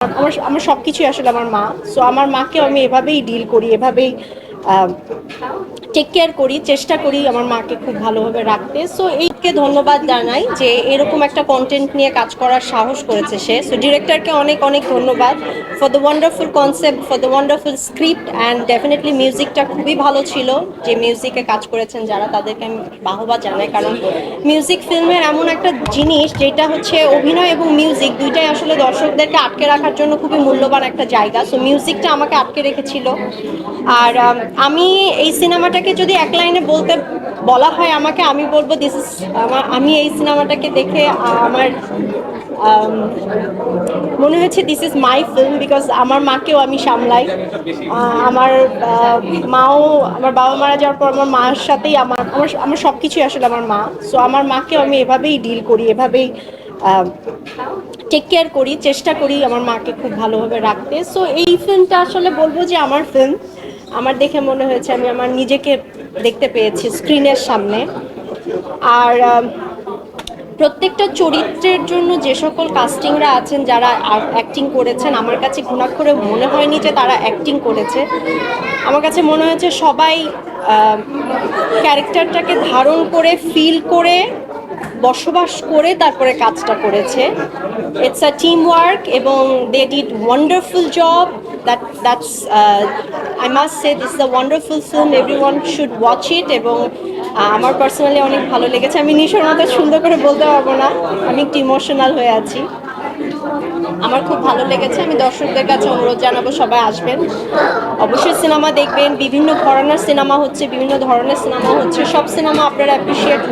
আমার আমার সবকিছুই আসলে আমার মা। সো আমার মাকে আমি এভাবেই ডিল করি এভাবেই টেক কেয়ার করি, চেষ্টা করি আমার মাকে খুব ভালোভাবে রাখতে। সো এইকে ধন্যবাদ জানাই যে এরকম একটা কন্টেন্ট নিয়ে কাজ করার সাহস করেছে সে। সো ডিরেক্টরকে অনেক অনেক ধন্যবাদ for the wonderful concept for the wonderful script and definitely মিউজিকটা খুবই ভালো ছিল। যে মিউজিকে কাজ করেছেন যারা, তাদেরকে আমি বাহবা জানাই। কারণ মিউজিক ফিল্মের এমন একটা জিনিস যেটা হচ্ছে অভিনয় এবং মিউজিক দুইটাই আসলে দর্শকদেরকে আটকে রাখার জন্য খুবই মূল্যবান একটা জায়গা। সো মিউজিকটা আমাকে আটকে রেখেছিল। আর আম, এই সিনেমাটাকে যদি এক লাইনে বলতে বলা হয় আমাকে আমি বলব দিস ইজ আমার আমি এই সিনেমাটাকে দেখে আমার মনে হয়েছে this is my film because আমার মাকেও আমি সামলাই। আমার মাও আমার বাবা মারা যাওয়ার পর আমার মার সাথেই আমার আমার আমার সব কিছুই আসলে আমার মা। সো আমার মাকেও আমি এভাবেই ডিল করি এভাবেই টেক কেয়ার করি চেষ্টা করি আমার মাকে খুব ভালোভাবে রাখতে। সো এই ফিল্মটা আসলে বলব যে আমার ফিল্ম আমার দেখে মনে হয়েছে, আমি আমার নিজেকে দেখতে পেয়েছি স্ক্রিনের সামনে। আর প্রত্যেকটা চরিত্রের জন্য যে সকল কাস্টিংরা আছেন, যারা অ্যাক্টিং করেছেন, আমার কাছে ঘুণাক্ষরে মনে হয়নি যে তারা অ্যাক্টিং করেছে। আমার কাছে মনে হয়েছে সবাই ক্যারেক্টারটাকে ধারণ করে ফিল করে বসবাস করে তারপরে কাজটা করেছে। ইটস আ টিম ওয়ার্ক এবং they did wonderful job that that's I must say this the wonderful film everyone should watch it এবং আমার পার্সোনালি অনেক ভালো লেগেছে। আমি নিশোর মতো সুন্দর করে বলতে পারব না। আমি একটু ইমোশনাল হয়ে আছি। আমার খুব ভালো লেগেছে। আমি দর্শকদের কাছে অনুরোধ জানাব, সবাই আসবেন। অবশ্যই সিনেমা দেখবেন। বিভিন্ন ধরনের সিনেমা হচ্ছে, বিভিন্ন ধরনের সিনেমা হচ্ছে। সব সিনেমা আপনারা অ্যাপ্রিসিয়েট